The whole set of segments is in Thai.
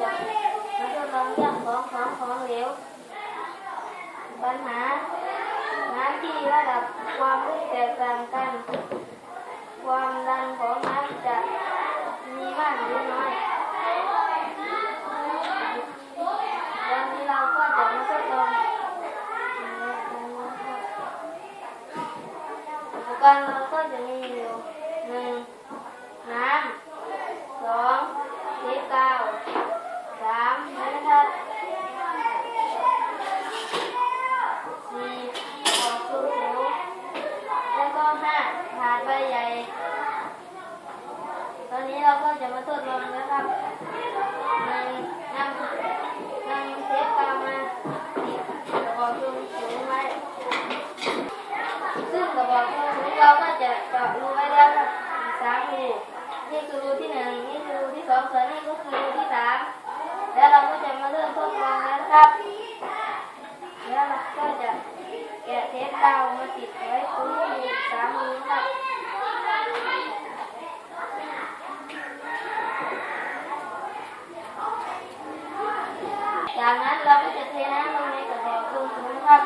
จะมาทดลองเรื่องของของของเหลวปัญหาน้ำที่ระดับความลึกแตกต่างกัน ความดันของน้ำจะมีมากหรือน้อยวันนี้เราก็จะมาทดลองอุปกรณ์เราก็จะมีอยู่หนึ่งน้ำสองเทปกาวสามไม้บรรทัด สี่ออกสูงสูงแล้วก็ห้าถาดใบใหญ่ ตอนนี้เราก็จะมาทดลองนะครับหนึ่งนำนำเทปกาวมาติดกระบอกสูงสูงไว้ ซึ่งกระบอกสูงสูงเราก็จะเจาะรูไว้แล้วครับอีกสามรู นี่คือรูที่หนึ่งนี่คือรูที่สองส่วนนี้ก็คือรูที่สามแล้วเราก็จะมาเริ่มทดลองแล้วนะครับ แล้วเราก็จะแกะเทปกาวมาติดไว้ตรงนี้สามมือครับจากนั้นเราก็จะเทน้ำลงในกระบอกสูงๆครับ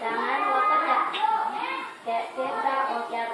จากนั้นเราก็จะแกะเทปกาวอ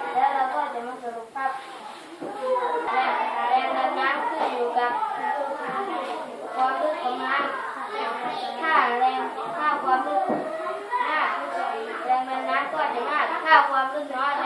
我国，不是零二。